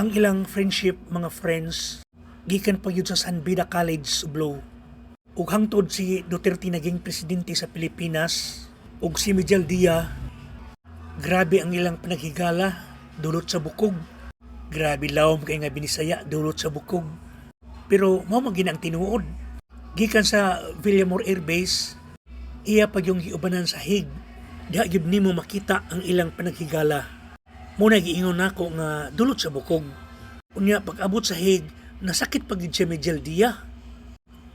Ang ilang friendship mga friends gikan pa yun sa San Bida College Sublow. Ug hangtod si Duterte naging presidente sa Pilipinas ug si Miguel Dia grabe ang ilang panaghigala dulot sa bukog. Grabe lawom kay nga binisaya dulot sa bukog. Pero mao man ang tinuod. Gikan sa Villamor Air Base iya pa yung giubanan sa hig. Diha gyud nimo makita ang ilang panaghigala. Muna giingon nako nga dulot sa bukog. Unya pag-abot sa hig, nasakit pag siya Medjaldia.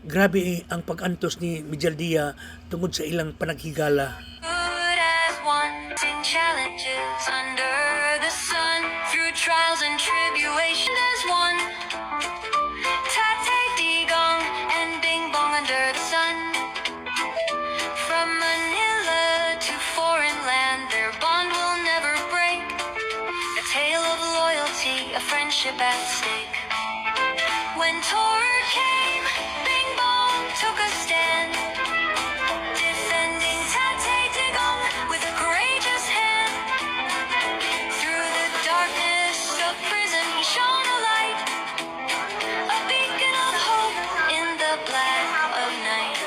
Grabe eh, ang pag-antos ni Medjaldia tungod sa ilang panaghigala. Good as challenges under ship at stake. When Torah came, Bing Bong took a stand, defending Tate Digong with a courageous hand. Through the darkness of prison shone a light, a beacon of hope in the black of night.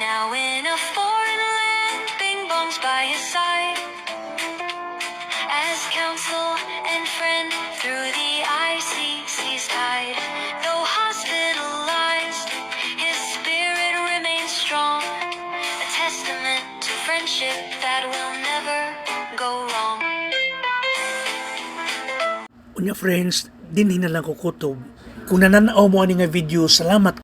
Now in a foreign land, Bing Bong's by his side. Unya friends, din hinalang ko kutob. Kung nananaw mo ani nga video, salamat